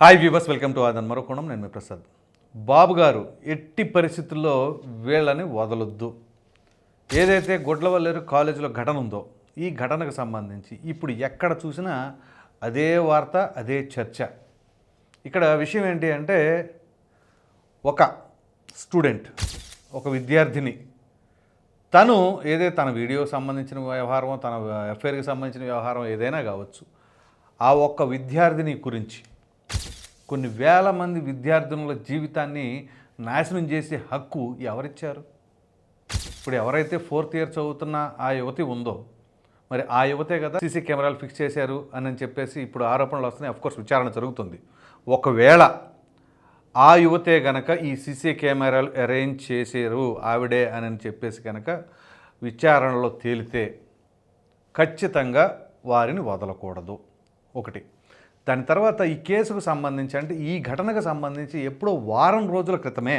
Hi viewers welcome to Aadan మరోకోణం నేను మీ ప్రసాద్. బాబు గారు ఎట్టి పరిస్థితుల్లో వీళ్ళని వదలొద్దు. ఏదైతే గుడ్లవల్లేరు కాలేజీలో ఘటన ఉందో ఈ ఘటనకు సంబంధించి ఇప్పుడు ఎక్కడ చూసినా అదే వార్త అదే చర్చ. ఇక్కడ విషయం ఏంటి అంటే ఒక స్టూడెంట్ ఒక విద్యార్థిని తను ఏదైతే తన వీడియో సంబంధించిన వ్యవహారం తన ఎఫ్ఐఆర్కి సంబంధించిన వ్యవహారం ఏదైనా కావచ్చు ఆ ఒక్క విద్యార్థిని గురించి కొన్ని వేల మంది విద్యార్థినుల జీవితాన్ని నాశనం చేసే హక్కు ఎవరిచ్చారు? ఇప్పుడు ఎవరైతే ఫోర్త్ ఇయర్ చదువుతున్న ఆ యువతి ఉందో మరి ఆ యువతే కదా సీసీ కెమెరాలు ఫిక్స్ చేశారు అని చెప్పేసి ఇప్పుడు ఆరోపణలు వస్తున్నాయి. అఫ్కోర్స్ విచారణ జరుగుతుంది. ఒకవేళ ఆ యువతే గనక ఈ సీసీ కెమెరాలు అరేంజ్ చేశారు ఆవిడే అని చెప్పేసి కనుక విచారణలో తేలితే ఖచ్చితంగా వారిని వదలకూడదు. ఒకటి. దాని తర్వాత ఈ కేసుకు సంబంధించి అంటే ఈ ఘటనకు సంబంధించి ఎప్పుడో వారం రోజుల క్రితమే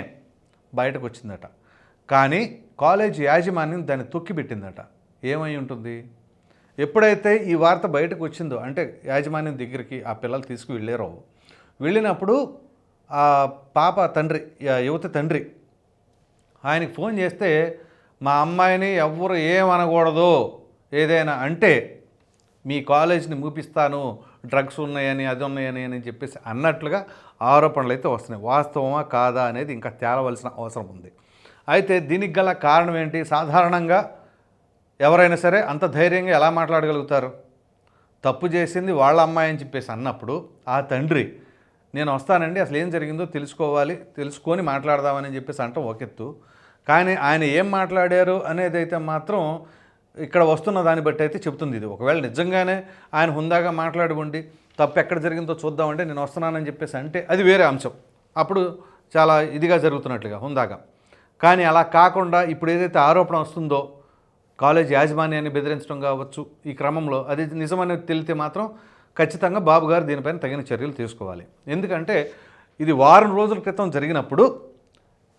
బయటకు వచ్చిందట కానీ కాలేజ్ యాజమాన్యం దాన్ని తొక్కిపెట్టిందట. ఏమై ఉంటుంది? ఎప్పుడైతే ఈ వార్త బయటకు వచ్చిందో అంటే యాజమాన్యం దగ్గరికి ఆ పిల్లలు తీసుకువెళ్ళారో వెళ్ళినప్పుడు ఆ పాప తండ్రి యువతి తండ్రి ఆయనకి ఫోన్ చేస్తే మా అమ్మాయిని ఎవ్వరు ఏమనకూడదు. ఏదైనా అంటే మీ కాలేజీని మూపిస్తాను డ్రగ్స్ ఉన్నాయని అది ఉన్నాయని అని చెప్పేసి అన్నట్లుగా ఆరోపణలు అయితే వస్తున్నాయి. వాస్తవమా కాదా అనేది ఇంకా తేలవలసిన అవసరం ఉంది. అయితే దీనికి గల కారణం ఏంటి? సాధారణంగా ఎవరైనా సరే అంత ధైర్యంగా ఎలా మాట్లాడగలుగుతారు? తప్పు చేసింది వాళ్ళ అమ్మాయి అని చెప్పేసి అన్నప్పుడు ఆ తండ్రి నేను వస్తానండి అసలు ఏం జరిగిందో తెలుసుకోవాలి తెలుసుకొని మాట్లాడదామని చెప్పేసి అంటాం ఒకెత్తు కానీ ఆయన ఏం మాట్లాడారు అనేది అయితే మాత్రం ఇక్కడ వస్తున్న దాన్ని బట్టి అయితే చెప్తుంది ఇది. ఒకవేళ నిజంగానే ఆయన హుందాగా మాట్లాడి ఉండి తప్పు ఎక్కడ జరిగిందో చూద్దామంటే నేను వస్తున్నానని చెప్పేసి అంటే అది వేరే అంశం. అప్పుడు చాలా ఇదిగా జరుగుతున్నట్లుగా హుందాగా. కానీ అలా కాకుండా ఇప్పుడు ఏదైతే ఆరోపణ వస్తుందో కాలేజ్ యాజమాన్యాన్ని బెదిరించడం కావచ్చు ఈ క్రమంలో అది నిజమని తెలితే మాత్రం ఖచ్చితంగా బాబు గారు దీనిపైన తగిన చర్యలు తీసుకోవాలి. ఎందుకంటే ఇది వారం రోజుల క్రితం జరిగినప్పుడు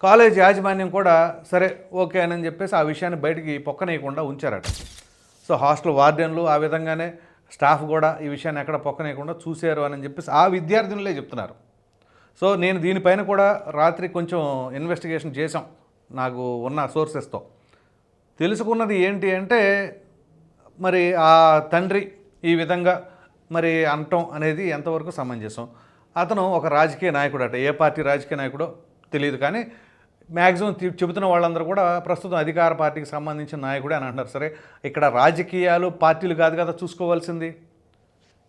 కాలేజ్ యాజమాన్యం కూడా సరే ఓకే అని చెప్పేసి ఆ విషయాన్ని బయటికి పొక్కనేయకుండా ఉంచారట. సో హాస్టల్ వార్డెన్లు ఆ విధంగానే స్టాఫ్ కూడా ఈ విషయాన్ని ఎక్కడ పొక్కనేయకుండా చూశారు అని చెప్పేసి ఆ విద్యార్థినులే చెప్తున్నారు. సో నేను దీనిపైన కూడా రాత్రి కొంచెం ఇన్వెస్టిగేషన్ చేశాం నాకు ఉన్న సోర్సెస్తో. తెలుసుకున్నది ఏంటి అంటే మరి ఆ తండ్రి ఈ విధంగా మరి అనటం అనేది ఎంతవరకు సమంజసం? అతను ఒక రాజకీయ నాయకుడు అట ఏ పార్టీ రాజకీయ నాయకుడో తెలియదు కానీ మ్యాక్సిమం చెబుతున్న వాళ్ళందరూ కూడా ప్రస్తుతం అధికార పార్టీకి సంబంధించిన నాయకుడే అని అంటున్నారు. సరే ఇక్కడ రాజకీయాలు పార్టీలు కాదు కదా చూసుకోవాల్సింది.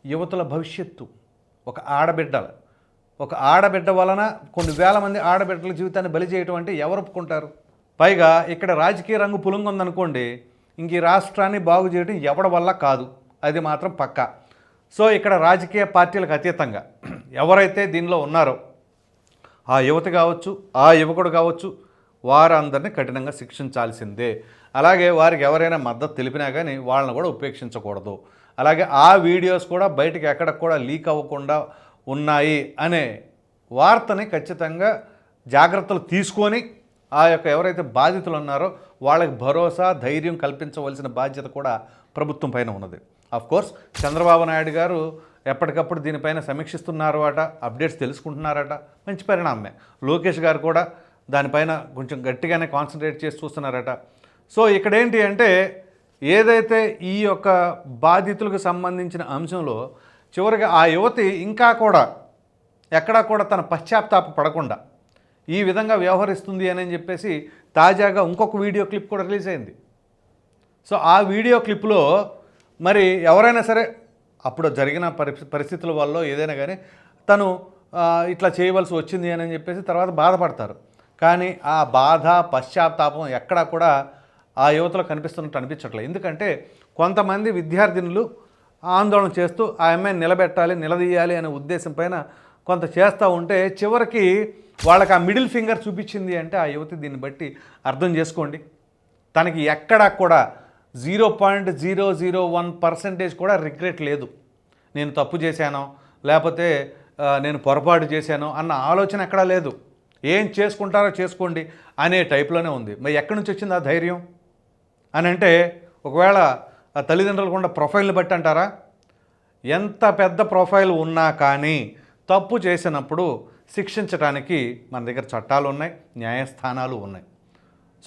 యువతుల భవిష్యత్తు ఒక ఆడబిడ్డల ఒక ఆడబిడ్డ వలన కొన్ని వేల మంది ఆడబిడ్డల జీవితాన్ని బలి చేయటం అంటే ఎవరు ఒప్పుకుంటారు? పైగా ఇక్కడ రాజకీయ రంగు పులుంగుందనుకోండి ఇంక ఈ రాష్ట్రాన్ని బాగు చేయడం ఎవడ వల్ల కాదు. అది మాత్రం పక్కా. సో ఇక్కడ రాజకీయ పార్టీలకు అతీతంగా ఎవరైతే దీనిలో ఉన్నారో ఆ యువత కావచ్చు ఆ యువకుడు కావచ్చు వారందరినీ కఠినంగా శిక్షించాల్సిందే. అలాగే వారికి ఎవరైనా మద్దతు తెలిపినా కానీ వాళ్ళని కూడా ఉపేక్షించకూడదు. అలాగే ఆ వీడియోస్ కూడా బయటకు ఎక్కడ కూడా లీక్ అవ్వకుండా ఉన్నాయి అనే వార్తని ఖచ్చితంగా జాగ్రత్తలు తీసుకొని ఆ యొక్క ఎవరైతే బాధితులు ఉన్నారో వాళ్ళకి భరోసా ధైర్యం కల్పించవలసిన బాధ్యత కూడా ప్రభుత్వం పైన ఉన్నది. కోర్స్ చంద్రబాబు నాయుడు గారు ఎప్పటికప్పుడు దీనిపైన సమీక్షిస్తున్నారు అట అప్డేట్స్ తెలుసుకుంటున్నారట. మంచి పరిణామమే. లోకేష్ గారు కూడా దానిపైన కొంచెం గట్టిగానే కాన్సన్ట్రేట్ చేసి చూస్తున్నారట. సో ఇక్కడ ఏంటి అంటే ఏదైతే ఈ యొక్క బాధితులకు సంబంధించిన అంశంలో చివరిగా ఆ యువతి ఇంకా కూడా ఎక్కడా కూడా తన పశ్చాత్తాప పడకుండా ఈ విధంగా వ్యవహరిస్తుంది అని చెప్పేసి తాజాగా ఇంకొక వీడియో క్లిప్ కూడా రిలీజ్ అయింది. సో ఆ వీడియో క్లిప్లో మరి ఎవరైనా సరే అప్పుడు జరిగిన పరి పరిస్థితుల వల్ల ఏదైనా కానీ తను ఇట్లా చేయవలసి వచ్చింది అని చెప్పేసి తర్వాత బాధపడతారు. కానీ ఆ బాధ పశ్చాత్తాపం ఎక్కడా కూడా ఆ యువతలో కనిపిస్తున్నట్టు అనిపించట్లేదు. ఎందుకంటే కొంతమంది విద్యార్థినులు ఆందోళన చేస్తూ ఆ అమ్మాయిని నిలబెట్టాలి నిలదీయాలి అనే ఉద్దేశం పైన కొంత చేస్తూ ఉంటే చివరికి వాళ్ళకి ఆ మిడిల్ ఫింగర్ చూపించింది అంటే ఆ యువతి దీన్ని బట్టి అర్థం చేసుకోండి. తనకి ఎక్కడా కూడా zero point zero zero one percentage కూడా రిగ్రెట్ లేదు. నేను తప్పు చేశానో లేకపోతే నేను పొరపాటు చేశాను అన్న ఆలోచన ఎక్కడా లేదు. ఏం చేసుకుంటారో చేసుకోండి అనే టైప్లోనే ఉంది. మరి ఎక్కడి నుంచి వచ్చింది ఆ ధైర్యం? అని అంటే ఒకవేళ తల్లిదండ్రులు కూడా ప్రొఫైల్ని బట్టి అంటారా? ఎంత పెద్ద ప్రొఫైల్ ఉన్నా కానీ తప్పు చేసినప్పుడు శిక్షించడానికి మన దగ్గర చట్టాలు ఉన్నాయి న్యాయస్థానాలు ఉన్నాయి.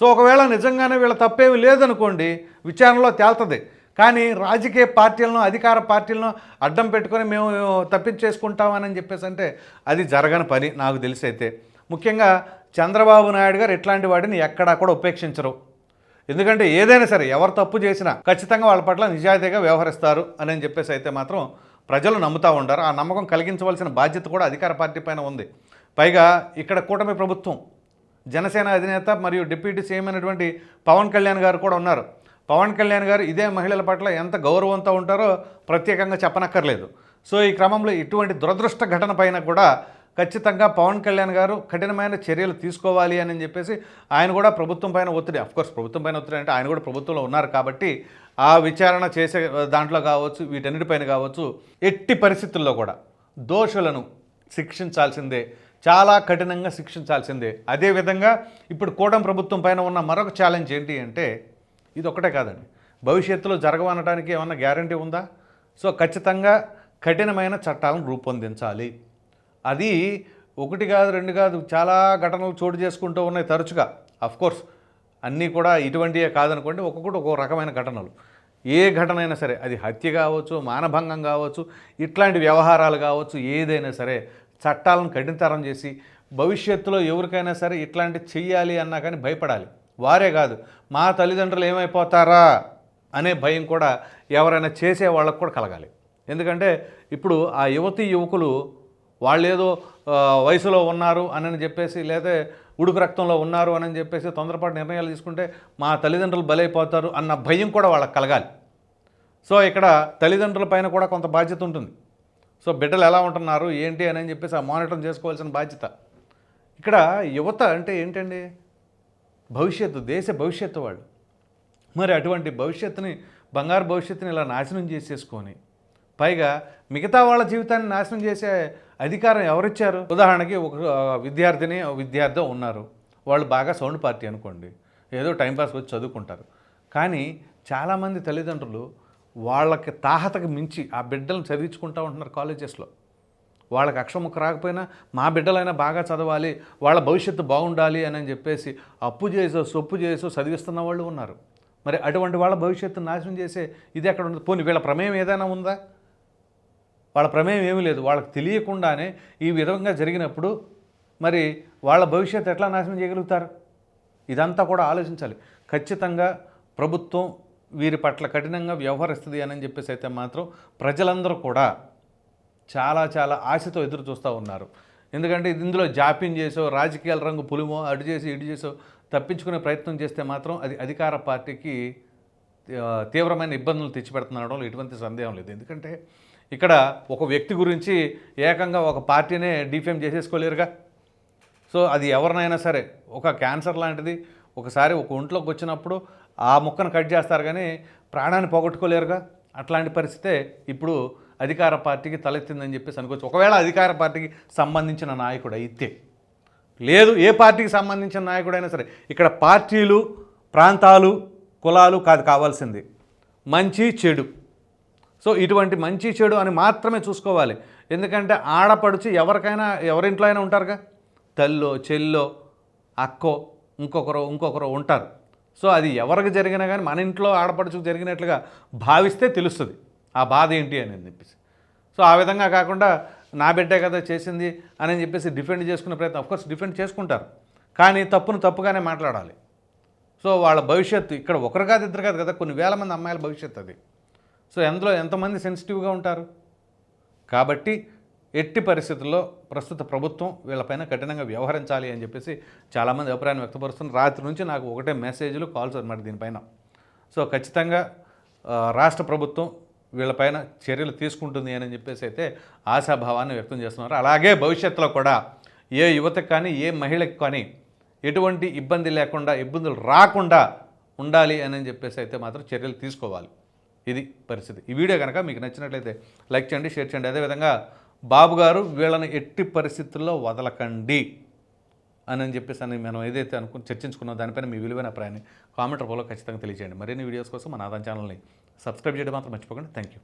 సో ఒకవేళ నిజంగానే వీళ్ళ తప్పేమి లేదనుకోండి విచారణలో తేల్తుంది. కానీ రాజకీయ పార్టీలను అధికార పార్టీలను అడ్డం పెట్టుకొని మేము తప్పించేసుకుంటామని చెప్పేసి అంటే అది జరగని పని నాకు తెలిసి అయితే. ముఖ్యంగా చంద్రబాబు నాయుడు గారు ఇట్లాంటి వాటిని ఎక్కడా కూడా ఉపేక్షించరు. ఎందుకంటే ఏదైనా సరే ఎవరు తప్పు చేసినా ఖచ్చితంగా వాళ్ళ పట్ల నిజాయితీగా వ్యవహరిస్తారు అని చెప్పేసి అయితే మాత్రం ప్రజలు నమ్ముతూ ఉంటారు ఆ నమ్మకం కలిగించవలసిన బాధ్యత కూడా అధికార పార్టీ పైన ఉంది. పైగా ఇక్కడ కూటమి ప్రభుత్వం జనసేన అధినేత మరియు డిప్యూటీ సీఎం అయినటువంటి పవన్ కళ్యాణ్ గారు కూడా ఉన్నారు. పవన్ కళ్యాణ్ గారు ఇదే మహిళల పట్ల ఎంత గౌరవంతో ఉంటారో ప్రత్యేకంగా చెప్పనక్కర్లేదు. సో ఈ క్రమంలో ఇటువంటి దురదృష్ట ఘటన పైన కూడా ఖచ్చితంగా పవన్ కళ్యాణ్ గారు కఠినమైన చర్యలు తీసుకోవాలి అని చెప్పేసి ఆయన కూడా ప్రభుత్వం పైన ఒత్తిడి. అఫ్కోర్స్ ప్రభుత్వం పైన ఒత్తిడి అంటే ఆయన కూడా ప్రభుత్వంలో ఉన్నారు కాబట్టి ఆ విచారణ చేసే దాంట్లో కావచ్చు వీటన్నిటిపైన కావచ్చు ఎట్టి పరిస్థితుల్లో కూడా దోషులను శిక్షించాల్సిందే చాలా కఠినంగా శిక్షించాల్సిందే. అదేవిధంగా ఇప్పుడు కూడం ప్రభుత్వం పైన ఉన్న మరొక ఛాలెంజ్ ఏంటి అంటే ఇది ఒకటే కాదండి. భవిష్యత్తులో జరగవనడానికి ఏమన్నా గ్యారంటీ ఉందా? సో ఖచ్చితంగా కఠినమైన చట్టాలను రూపొందించాలి. అది ఒకటి కాదు రెండు కాదు చాలా ఘటనలు చోటు చేసుకుంటూ ఉన్నాయి తరచుగా. కోర్స్ అన్నీ కూడా ఇటువంటివే కాదనుకోండి ఒక్కొక్కటి ఒక్కొక్క రకమైన ఘటనలు. ఏ ఘటన అయినా సరే అది హత్య కావచ్చు మానభంగం కావచ్చు ఇట్లాంటి వ్యవహారాలు కావచ్చు ఏదైనా సరే చట్టాలను కఠినతరం చేసి భవిష్యత్తులో ఎవరికైనా సరే ఇట్లాంటి చెయ్యాలి అన్నా కానీ భయపడాలి. వారే కాదు మా తల్లిదండ్రులు ఏమైపోతారా అనే భయం కూడా ఎవరైనా చేసే వాళ్ళకు కూడా కలగాలి. ఎందుకంటే ఇప్పుడు ఆ యువతి యువకులు వాళ్ళు ఏదో వయసులో ఉన్నారు అని చెప్పేసి లేదా ఉడుకు రక్తంలో ఉన్నారు అని చెప్పేసి తొందరపాటు నిర్ణయాలు తీసుకుంటే మా తల్లిదండ్రులు బలైపోతారు అన్న భయం కూడా వాళ్ళకి కలగాలి. సో ఇక్కడ తల్లిదండ్రుల పైన కూడా కొంత బాధ్యత ఉంటుంది. సో బిడ్డలు ఎలా ఉంటున్నారు ఏంటి అని చెప్పేసి ఆ మానిటర్ చేసుకోవాల్సిన బాధ్యత. ఇక్కడ యువత అంటే ఏంటండి? భవిష్యత్తు దేశ భవిష్యత్తు వాళ్ళు. మరి అటువంటి భవిష్యత్తుని బంగారు భవిష్యత్తుని ఇలా నాశనం చేసేసుకొని పైగా మిగతా వాళ్ళ జీవితాన్ని నాశనం చేసే అధికారం ఎవరిచ్చారు? ఉదాహరణకి ఒక విద్యార్థిని విద్యార్థి ఉన్నారు. వాళ్ళు బాగా సౌండ్ పార్టీ అనుకోండి. ఏదో టైంపాస్ వచ్చి చదువుకుంటారు. కానీ చాలామంది తల్లిదండ్రులు వాళ్ళకి తాహతకు మించి ఆ బిడ్డలను చదివించుకుంటూ ఉంటున్నారు కాలేజెస్లో. వాళ్ళకి అక్షరముక్క రాకపోయినా మా బిడ్డలైనా బాగా చదవాలి వాళ్ళ భవిష్యత్తు బాగుండాలి అని చెప్పేసి అప్పు చేసో సొప్పు చేసో చదివిస్తున్న వాళ్ళు ఉన్నారు. మరి అటువంటి వాళ్ళ భవిష్యత్తు నాశనం చేసే ఇది ఎక్కడ ఉంది? పోనీ వీళ్ళ ప్రమేయం ఏదైనా ఉందా? వాళ్ళ ప్రమేయం ఏమీ లేదు. వాళ్ళకి తెలియకుండానే ఈ విధంగా జరిగినప్పుడు మరి వాళ్ళ భవిష్యత్తు ఎట్లా నాశనం చేయగలుగుతారు? ఇదంతా కూడా ఆలోచించాలి. ఖచ్చితంగా ప్రభుత్వం వీరి పట్ల కఠినంగా వ్యవహరిస్తుంది అని చెప్పేసి అయితే మాత్రం ప్రజలందరూ కూడా చాలా చాలా ఆశతో ఎదురు చూస్తూ ఉన్నారు. ఎందుకంటే ఇది ఇందులో జాప్యం చేసో రాజకీయాల రంగు పులిమో అటు చేసి ఇటు చేసో తప్పించుకునే ప్రయత్నం చేస్తే మాత్రం అది అధికార పార్టీకి తీవ్రమైన ఇబ్బందులు తెచ్చిపెడుతుందనడంలో ఎటువంటి సందేహం లేదు. ఎందుకంటే ఇక్కడ ఒక వ్యక్తి గురించి ఏకంగా ఒక పార్టీనే డిఫేమ్ చేసేసుకోలేరుగా. సో అది ఎవరినైనా సరే ఒక క్యాన్సర్ లాంటిది ఒకసారి ఒక ఒంట్లోకి వచ్చినప్పుడు ఆ ముక్కను కట్ చేస్తారు కానీ ప్రాణాన్ని పోగొట్టుకోలేరుగా? అట్లాంటి పరిస్థితే ఇప్పుడు అధికార పార్టీకి తలెత్తిందని చెప్పేసి అనుకోవచ్చు. ఒకవేళ అధికార పార్టీకి సంబంధించిన నాయకుడు అయితే లేదు ఏ పార్టీకి సంబంధించిన నాయకుడైనా సరే ఇక్కడ పార్టీలు ప్రాంతాలు కులాలు కాదు కావాల్సింది. మంచి చెడు. సో ఇటువంటి మంచి చెడు అని మాత్రమే చూసుకోవాలి. ఎందుకంటే ఆడపడుచు ఎవరికైనా ఎవరింట్లో అయినా ఉంటారుగా? తల్లో చెల్లో అక్కో ఇంకొకరు ఇంకొకరు ఉంటారు. సో అది ఎవరికి జరిగినా కానీ మన ఇంట్లో ఆడపడుచుకు జరిగినట్లుగా భావిస్తే తెలుస్తుంది. ఆ బాధ ఏంటి అని చెప్పేసి. సో ఆ విధంగా కాకుండా నా బిడ్డే కదా చేసింది అని చెప్పేసి డిఫెండ్ చేసుకునే ప్రయత్నం. అఫ్కోర్స్ డిఫెండ్ చేసుకుంటారు. కానీ తప్పును తప్పుగానే మాట్లాడాలి. సో వాళ్ళ భవిష్యత్తు ఇక్కడ ఒకరు కాదు ఇద్దరు కాదు కదా. కొన్ని వేల మంది అమ్మాయిల భవిష్యత్తు అది. సో ఎందులో ఎంతమంది సెన్సిటివ్గా ఉంటారు? కాబట్టి ఎట్టి పరిస్థితుల్లో ప్రస్తుత ప్రభుత్వం వీళ్ళపైన కఠినంగా వ్యవహరించాలి అని చెప్పేసి చాలామంది అభిప్రాయం వ్యక్తపరుస్తున్నారు. రాత్రి నుంచి నాకు ఒకటే మెసేజ్లు కాల్స్ అనమాట దీనిపైన. సో ఖచ్చితంగా రాష్ట్ర ప్రభుత్వం వీళ్ళపైన చర్యలు తీసుకుంటుంది అని చెప్పేసి అయితే ఆశాభావాన్ని వ్యక్తం చేస్తున్నారు. అలాగే భవిష్యత్తులో కూడా ఏ యువతకు కానీ ఏ మహిళకు కానీ ఎటువంటి ఇబ్బంది లేకుండా ఇబ్బందులు రాకుండా ఉండాలి అని చెప్పేసి అయితే మాత్రం చర్యలు తీసుకోవాలి. ఇది పరిస్థితి. ఈ వీడియో కనుక మీకు నచ్చినట్లయితే లైక్ చేయండి షేర్ చేయండి. అదేవిధంగా బాబు గారు వీళ్ళని ఎట్టి పరిస్థితుల్లో వదలకండి అని అని చెప్పేసి అని మనం ఏదైతే అనుకుని చర్చించుకున్నాం దానిపైన మీ విలువైన అభిప్రాయాన్ని కామెంట్ రూపంలో ఖచ్చితంగా తెలియజేయండి. మరిన్ని వీడియోస్ కోసం మన ఆదాన్ ఛానల్ని సబ్స్క్రైబ్ చేయడం మాత్రం మర్చిపోకండి. Thank you